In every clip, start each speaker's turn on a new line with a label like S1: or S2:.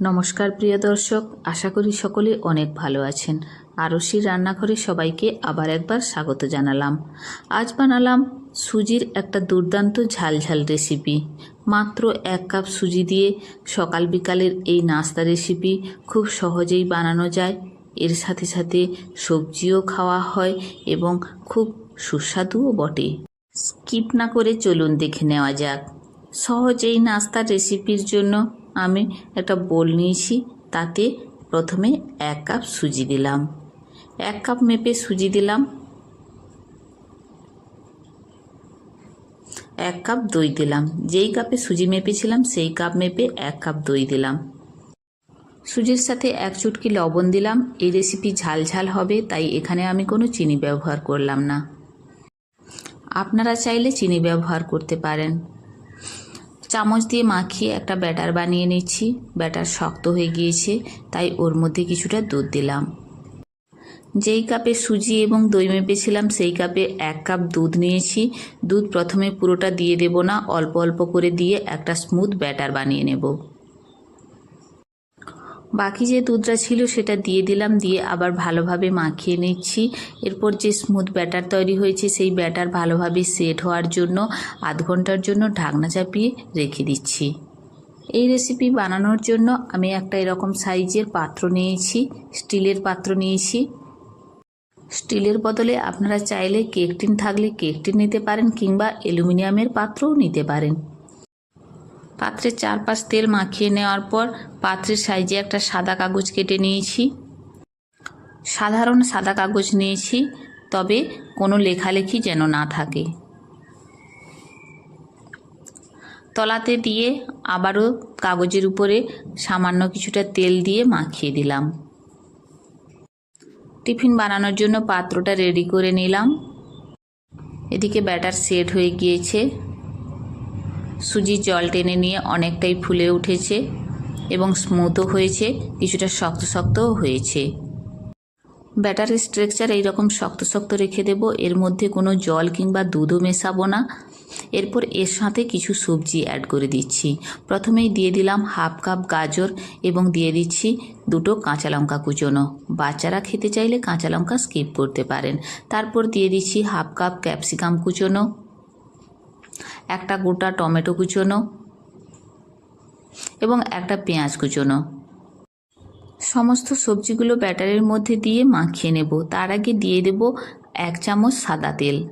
S1: নমস্কার প্রিয় দর্শক, আশা করি সকলে অনেক ভালো আছেন। আরশির রান্নাঘরে সবাইকে আবার একবার স্বাগত জানালাম। আজ বানালাম সুজির একটা দুর্দান্ত ঝালঝাল রেসিপি। মাত্র এক কাপ সুজি দিয়ে সকাল বিকালের এই নাস্তা রেসিপি খুব সহজেই বানানো যায়। এর সাথে সাথে সবজিও খাওয়া হয় এবং খুব সুস্বাদুও বটে। স্কিপ না করে চলুন দেখে নেওয়া যাক। সহজ এই নাস্তার রেসিপির জন্য আমি একটা বোল নিয়েছি, তাতে প্রথমে এক কাপ সুজি দিলাম। এক কাপ মেপে সুজি দিলাম। এক কাপ দই দিলাম। যেই কাপে সুজি মেপেছিলাম, সেই কাপ মেপে এক কাপ দই দিলাম। সুজির সাথে এক চুটকি লবণ দিলাম। এই রেসিপি ঝাল ঝাল হবে, তাই এখানে আমি কোনো চিনি ব্যবহার করলাম না। আপনারা চাইলে চিনি ব্যবহার করতে পারেন। চামচ দিয়ে মাখিয়ে একটা ব্যাটার বানিয়ে নিচ্ছি। ব্যাটার শক্ত হয়ে গিয়েছে, তাই ওর মধ্যে কিছুটা দুধ দিলাম। যেই কাপে সুজি এবং দই মেপেছিলাম, সেই কাপে এক কাপ দুধ নিয়েছি। দুধ প্রথমে পুরোটা দিয়ে দেব না, অল্প অল্প করে দিয়ে একটা স্মুথ ব্যাটার বানিয়ে নেব। বাকি যে দুধটা ছিল সেটা দিয়ে দিলাম, দিয়ে আবার ভালোভাবে মাখিয়ে নিচ্ছি। এরপর যে স্মুথ ব্যাটার তৈরি হয়েছে, সেই ব্যাটার ভালোভাবে সেট হওয়ার জন্য আধ ঘণ্টার জন্য ঢাকনা চাপিয়ে রেখে দিচ্ছি। এই রেসিপি বানানোর জন্য আমি একটা এরকম সাইজের পাত্র নিয়েছি, স্টিলের পাত্র নিয়েছি। স্টিলের বদলে আপনারা চাইলে কেক টিন থাকলে কেক টিন নিতে পারেন কিংবা অ্যালুমিনিয়ামের পাত্রও নিতে পারেন। পাত্রের চারপাশ তেল মাখিয়ে নেওয়ার পর পাত্রের সাইজে একটা সাদা কাগজ কেটে নিয়েছি। সাধারণ সাদা কাগজ নিয়েছি, তবে কোনো লেখালেখি যেন না থাকে। তলাতে দিয়ে আবারও কাগজের উপরে সামান্য কিছুটা তেল দিয়ে মাখিয়ে দিলাম। টিফিন বানানোর জন্য পাত্রটা রেডি করে নিলাম। এদিকে ব্যাটার সেট হয়ে গিয়েছে। সুজির জল টেনে নিয়ে অনেকটাই ফুলে উঠেছে এবং স্মুথও হয়েছে, কিছুটা শক্ত শক্তও হয়েছে। ব্যাটারের স্ট্রাকচার এইরকম শক্ত শক্ত রেখে দেব, এর মধ্যে কোনো জল কিংবা দুধও মেশাবো না। এরপর এর সাথে কিছু সবজি অ্যাড করে দিচ্ছি। প্রথমেই দিয়ে দিলাম হাফ কাপ গাজর এবং দিয়ে দিচ্ছি দুটো কাঁচা লঙ্কা কুচোনো। বাচ্চারা খেতে চাইলে কাঁচা লঙ্কা স্কিপ করতে পারেন। তারপর দিয়ে দিচ্ছি হাফ কাপ ক্যাপসিকাম কুচোনো। একটা গোটা টমেটো কুচোনো এবং একটা পেঁয়াজ কুচোনো। সমস্ত সবজিগুলো ব্যাটারের মধ্যে দিয়ে মাখিয়ে নেব। তার আগে দিয়ে দেব এক চামচ সাদা তেল।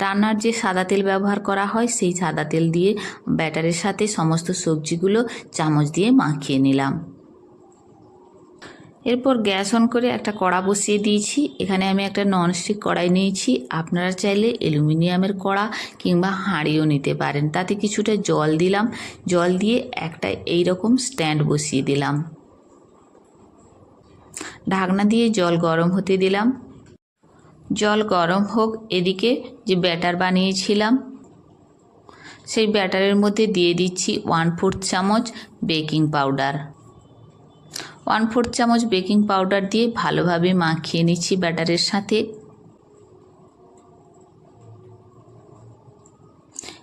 S1: রান্নার যে সাদা তেল ব্যবহার করা হয়, সেই সাদা তেল দিয়ে ব্যাটারের সাথে সমস্ত সবজিগুলো চামচ দিয়ে মাখিয়ে নিলাম। এরপর গ্যাস অন করে একটা কড়া বসিয়ে দিয়েছি। এখানে আমি একটা ননস্টিক কড়াই নিয়েছি। আপনারা চাইলে অ্যালুমিনিয়ামের কড়া কিংবা হাঁড়িও নিতে পারেন। তাতে কিছুটা জল দিলাম। জল দিয়ে একটা এই রকম স্ট্যান্ড বসিয়ে দিলাম। ঢাকনা দিয়ে জল গরম হতে দিলাম। জল গরম হোক এদিকে যে ব্যাটার বানিয়েছিলাম, সেই ব্যাটারের মধ্যে দিয়ে দিচ্ছি ওয়ান ফোর্থ চামচ বেকিং পাউডার। ওয়ান ফোর্থ চামচ বেকিং পাউডার দিয়ে ভালোভাবে মাখিয়ে নিচ্ছি ব্যাটারের সাথে।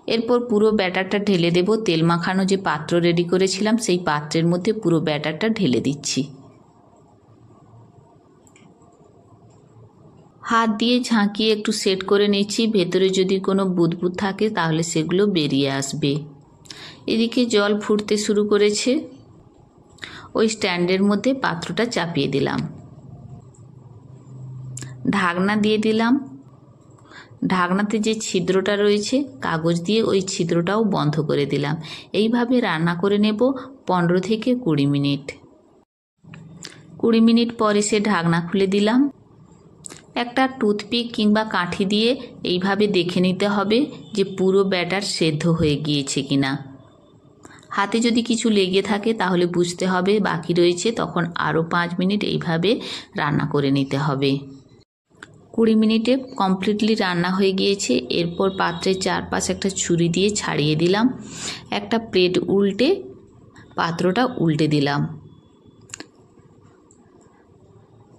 S1: এরপর পুরো ব্যাটারটা ঢেলে দেব। তেল মাখানো যে পাত্র রেডি করেছিলাম, সেই পাত্রের মধ্যে পুরো ব্যাটারটা ঢেলে দিচ্ছি। হাত দিয়ে ঝাঁকিয়ে একটু সেট করে নিচ্ছি। ভেতরে যদি কোনো বুদবুদ থাকে, তাহলে সেগুলো বেরিয়ে আসবে। এদিকে জল ফুটতে শুরু করেছে। ওই স্ট্যান্ডের মধ্যে পাত্রটা চাপিয়ে দিলাম। ঢাকনা দিয়ে দিলাম। ঢাকনাতে যে ছিদ্রটা রয়েছে, কাগজ দিয়ে ওই ছিদ্রটাও বন্ধ করে দিলাম। এইভাবে রান্না করে নেব পনেরো থেকে কুড়ি মিনিট। কুড়ি মিনিট পরে সে ঢাকনা খুলে দিলাম। একটা টুথপিক কিংবা কাঠি দিয়ে এইভাবে দেখে নিতে হবে যে পুরো ব্যাটার সেদ্ধ হয়ে গিয়েছে কিনা। হাতে যদি কিছু লেগে থাকে তাহলে বুঝতে হবে, বাকি রয়েছে তখন আরও পাঁচ মিনিট এইভাবে রান্না করে নিতে হবে। কুড়ি মিনিটে কমপ্লিটলি রান্না হয়ে গিয়েছে, এরপর পাত্রের চারপাশ একটা ছুরি দিয়ে ছাড়িয়ে দিলাম। একটা প্লেট উল্টে পাত্রটা উল্টে দিলাম।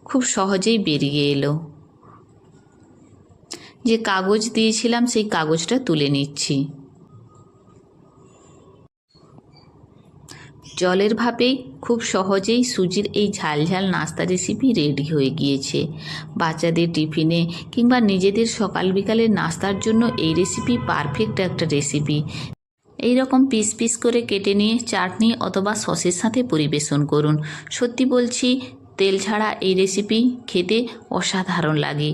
S1: খুব সহজেই বেরিয়ে এলো। যে কাগজ দিয়েছিলাম সেই কাগজটা তুলে নিচ্ছি। জলের ভাপেই খুব সহজেই সুজির এই ঝালঝাল নাস্তা রেসিপি রেডি হয়ে গিয়েছে। বাচ্চাদের টিফিনে কিংবা নিজেদের সকাল বিকালের নাস্তার জন্য এই রেসিপি পারফেক্ট একটা রেসিপি এই রকম পিস পিস করে কেটে নিয়ে চাটনি অথবা সসের সাথে পরিবেশন করুন। সত্যি বলছি, তেল ছাড়া এই রেসিপি খেতে অসাধারণ লাগে।